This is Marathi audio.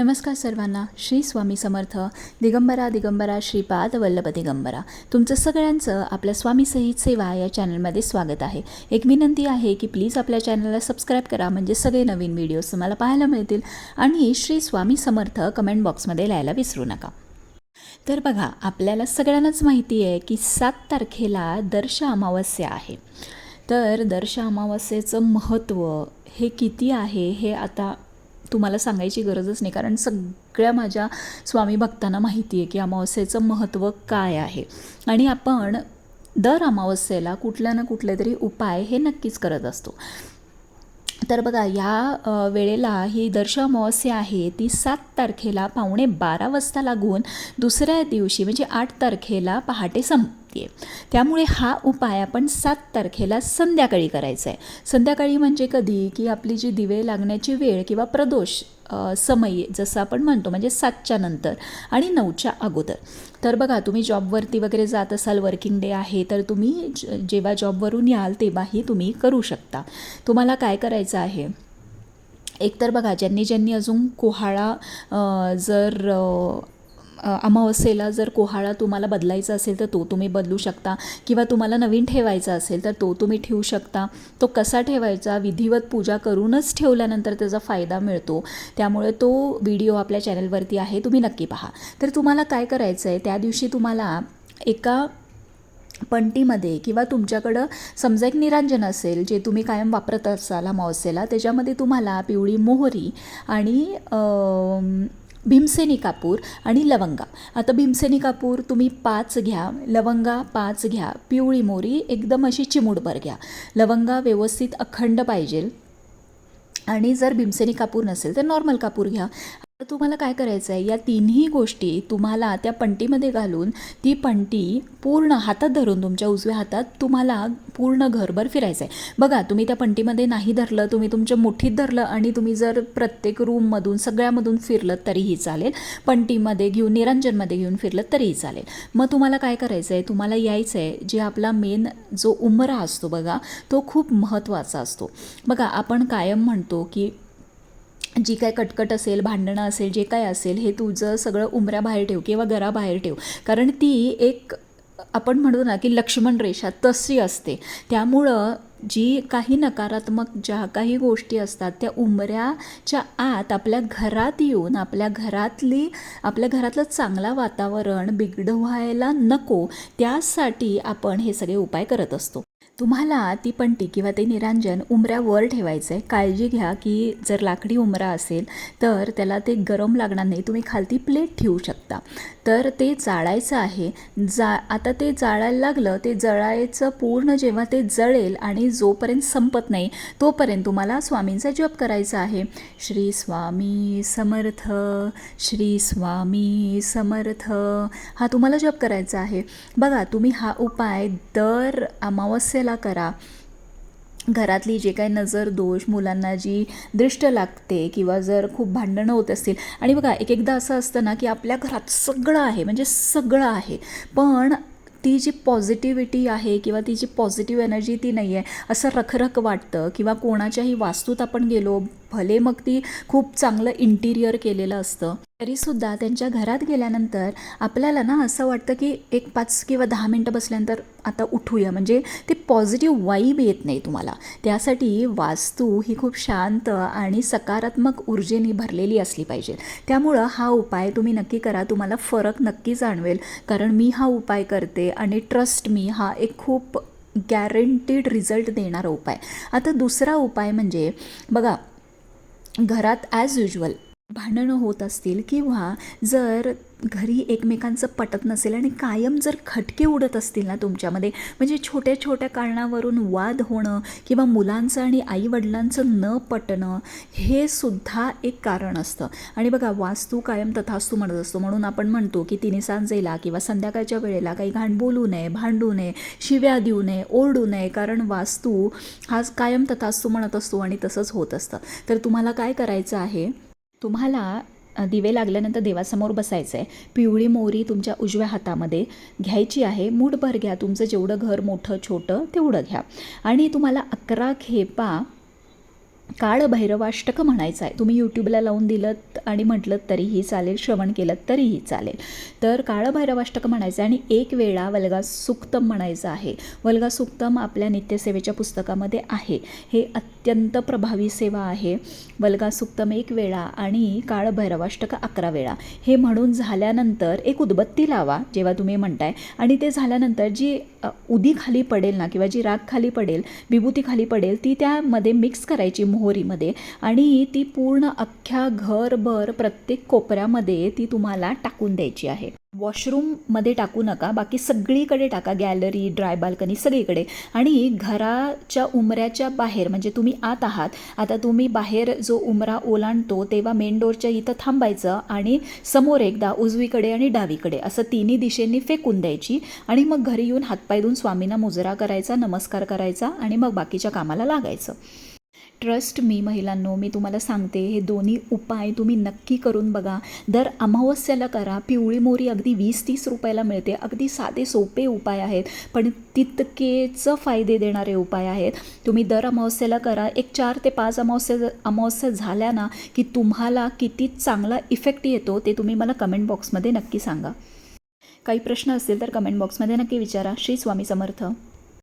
नमस्कार सर्वांना. श्री स्वामी समर्थ. दिगंबरा दिगंबरा श्रीपाद वल्लभ दिगंबरा. तुमचं सगळ्यांचं आपल्या स्वामी सहित सेवा या चॅनलमध्ये स्वागत आहे. एक विनंती आहे की प्लीज आपल्या चॅनलला सबस्क्राईब करा म्हणजे सगळे नवीन व्हिडिओज तुम्हाला पाहायला मिळतील. आणि श्री स्वामी समर्थ कमेंट बॉक्समध्ये लिहायला विसरू नका. तर बघा आपल्याला सगळ्यांनाच माहिती आहे की सात तारखेला दर्श अमावस्या आहे. तर दर्श अमावस्येचं महत्त्व हे किती आहे हे आता तुम्हाला सांगायची गरजच नाही कारण सगळ्या माझ्या स्वामी भक्तांना माहिती आहे की अमावस्येचं महत्त्व काय आहे. आणि आपण दर अमावस्येला कुठल्या ना कुठले तरी उपाय हे नक्कीच करत असतो. तर बघा या वेळेला ही दर्श अमावस्या आहे ती सात तारखेला पावणे बारा वाजता लागून दुसऱ्या दिवशी म्हणजे आठ तारखेला पहाटे संप आहे त्यामुळे हा उपाय आपण सात तारखेला संध्याकाळी करायचा आहे संध्याकाळी म्हणजे कधी? की आपली जी दिवे लागण्याची वेळ किंवा प्रदोष समय जसं आपण म्हणतो म्हणजे सातच्या नंतर आणि नऊच्या अगोदर. तर बघा तुम्ही जॉबवरती वगैरे जात असाल वर्किंग डे आहे तर तुम्ही ज- जेव्हा जॉबवरून याल तेव्हाही तुम्ही करू शकता. तुम्हाला काय करायचं आहे? एकतर बघा ज्यांनी ज्यांनी अजून कोहाळा जर अमावस्येला जर कोहाळा तुम्हाला बदलायचा असेल तर तो तुम्ही बदलू शकता. किंवा तुम्हाला नवीन ठेवायचा असेल तर तो तुम्ही ठेवू शकता. तो कसा ठेवायचा? विधिवत पूजा करूनच ठेवल्यानंतर त्याचा फायदा मिळतो. त्यामुळे तो व्हिडिओ आपल्या चॅनलवरती आहे तुम्ही नक्की पहा. तर तुम्हाला काय करायचं आहे त्या दिवशी तुम्हाला एका पंटीमध्ये किंवा तुमच्याकडं समजा एक निरांजन असेल जे तुम्ही कायम वापरत असाल अमावस्येला त्याच्यामध्ये तुम्हाला पिवळी मोहरी आणि भीमसेनी कापूर आणि लवंगा. आता भीमसेनी कापूर तुम्ही पाच घ्या लवंगा पाच घ्या पिवळी मोरी एकदम अशी चिमूटभर घ्या. लवंगा व्यवस्थित अखंड पाहिजे आणि जर भीमसेनी कापूर नसेल तर नॉर्मल कापूर घ्या. तर तुम्हाला काय करायचं आहे या तिन्ही गोष्टी तुम्हाला त्या पंटीमध्ये घालून ती पंटी पूर्ण हातात धरून तुमच्या उजव्या हातात तुम्हाला पूर्ण घरभर फिरायचं आहे बघा तुम्ही त्या पंटीमध्ये नाही धरलं तुम्ही तुमच्या मुठीत धरलं आणि तुम्ही जर प्रत्येक रूममधून सगळ्यामधून फिरलं तरीही चालेल. पंटीमध्ये घेऊन निरंजनमध्ये घेऊन फिरलं तरीही चालेल. मग तुम्हाला काय करायचं आहे तुम्हाला यायचं आहे जे आपला मेन जो उमरा असतो बघा तो खूप महत्त्वाचा असतो. बघा आपण कायम म्हणतो की जी काय कटकट असेल भांडणं असेल जे काय असेल हे तुझं सगळं उमऱ्याबाहेर ठेव किंवा घराबाहेर ठेव. कारण ती एक आपण म्हणतो ना की लक्ष्मण रेषा तशी असते. त्यामुळं जी काही नकारात्मक ज्या काही गोष्टी असतात त्या उमऱ्याच्या आत आपल्या घरात येऊन आपल्या घरातली आपल्या घरातलं चांगलं वातावरण बिघडवायला नको. त्यासाठी आपण हे सगळे उपाय करत असतो. तुम्हाला ती पंटी किंवा ते निरांजन उमऱ्यावर ठेवायचं आहे काळजी घ्या की जर लाकडी उमरा असेल तर त्याला ते गरम लागणार नाही. तुम्ही खालती प्लेट ठेवू शकता. तर ते जाळायचं आहे. जा आता ते जाळायला लागलं ते जळायचं पूर्ण जेव्हा ते जळेल आणि जोपर्यंत संपत नाही तोपर्यंत तुम्हाला स्वामींचा जप करायचा आहे. श्री स्वामी समर्थ श्री स्वामी समर्थ. हा तुम्हाला जप करायचा आहे. बघा तुम्ही हा उपाय दर अमावस्येला करा. घरातली जे काही नजर दोष मुलांना जी दृष्ट लागते किंवा जर खूप भांडणं होत असतील. आणि बघा एक एकदा असं असतं ना की आपल्या घरात सगळं आहे म्हणजे सगळं आहे. पण ती जी पॉझिटिव्हिटी आहे किंवा ती जी पॉझिटिव्ह एनर्जी ती नाही आहे असं रखरख वाटतं किंवा कोणाच्याही वास्तूत आपण गेलो भले मग ती खूप चांगलं इंटिरियर केलेलं असतं. तरीसुद्धा त्यांच्या घरात गेल्यानंतर आपल्याला ना असं वाटतं की एक पाच किंवा दहा मिनटं बसल्यानंतर आता उठूया. म्हणजे ते पॉझिटिव्ह वाईब येत नाही तुम्हाला. त्यासाठी वास्तू ही खूप शांत आणि सकारात्मक ऊर्जेने भरलेली असली पाहिजे. त्यामुळं हा उपाय तुम्ही नक्की करा. तुम्हाला फरक नक्की जाणवेल. कारण मी हा उपाय करते आणि ट्रस्ट मी हा एक खूप गॅरंटीड रिझल्ट देणारा उपाय. आता दुसरा उपाय म्हणजे बघा घरात ॲज युजल भांडणं होत असतील किंवा जर घरी एकमेकांचं पटत नसेल आणि कायम जर खटके उडत असतील ना तुमच्यामध्ये म्हणजे छोट्या छोट्या कारणावरून वाद होणं किंवा मुलांचं आणि आईवडिलांचं न पटणं हे सुद्धा एक कारण असतं. आणि बघा वास्तू कायम तथास्तू म्हणत असतो. म्हणून आपण म्हणतो की तिने सांजेला किंवा संध्याकाळच्या वेळेला काही घाण बोलू नये भांडू नये शिव्या देऊ नये ओरडू नये कारण वास्तू हा कायम तथास्तू म्हणत असतो आणि तसंच होत असतं. तर तुम्हाला काय करायचं आहे? तुम्हाला दिवे लागल्यानंतर देवासमोर बसायचं आहे पिवळी मोहरी तुमच्या उजव्या हातामध्ये घ्यायची आहे. मूठभर घ्या. तुमचं जेवढं घर मोठं छोटं तेवढं घ्या. आणि तुम्हाला अकरा खेपा काळभैरवाष्टक म्हणायचं आहे तुम्ही यूट्यूबला लावून दिलं आणि म्हटलं तरीही चालेल श्रवण केलं तरीही चालेल. तर काळभैरवाष्टक म्हणायचं आहे आणि एक वेळा वल्गा सुक्तम म्हणायचं आहे. वल्गा सुक्तम आपल्या नित्यसेवेच्या पुस्तकामध्ये आहे. हे अत्यंत प्रभावी सेवा आहे. वल्गा सुक्तम एक वेळा आणि काळभैरवाष्टक अकरा वेळा. हे म्हणून झाल्यानंतर एक उदबत्ती लावा जेव्हा तुम्ही म्हणताय. आणि ते झाल्यानंतर जी उदी खाली पडेल ना किंवा जी राख खाली पडेल विभूती खाली पडेल ती त्यामध्ये मिक्स करायची मोहरीमध्ये आणि ती पूर्ण अख्ख्या घरभर प्रत्येक कोपऱ्यामध्ये ती तुम्हाला टाकून द्यायची आहे. वॉशरूममध्ये टाकू नका बाकी सगळीकडे टाका गॅलरी ड्राय बाल्कनी सगळीकडे. आणि घराच्या उमऱ्याच्या बाहेर म्हणजे तुम्ही आत आहात आता तुम्ही बाहेर जो उमरा ओलांडतो तेव्हा मेन डोरच्या इथं थांबायचं आणि समोर एकदा उजवीकडे आणि डावीकडे असं तिन्ही दिशेंनी फेकून द्यायची. आणि मग घरी येऊन हातपाय धुवून स्वामींना मुजरा करायचा नमस्कार करायचा आणि मग बाकीच्या कामाला लागायचं. ट्रस्ट मी महिलांनो मी तुम्हाला सांगते हे दोन्ही उपाय तुम्ही नक्की करून बघा. दर अमावस्याला करा पिवळी मोरी अगदी वीस तीस रुपयाला मिळते अगदी साधे सोपे उपाय आहेत पण तितकेच फायदे देणारे उपाय आहेत. तुम्ही दर अमावस्याला करा एक चार ते पाच अमावस्या अमावस्या झाल्या ना की तुम्हाला किती चांगला इफेक्ट येतो ते तुम्ही मला कमेंट बॉक्समध्ये नक्की सांगा. काही प्रश्न असतील तर कमेंट बॉक्समध्ये नक्की विचारा. श्री स्वामी समर्थ.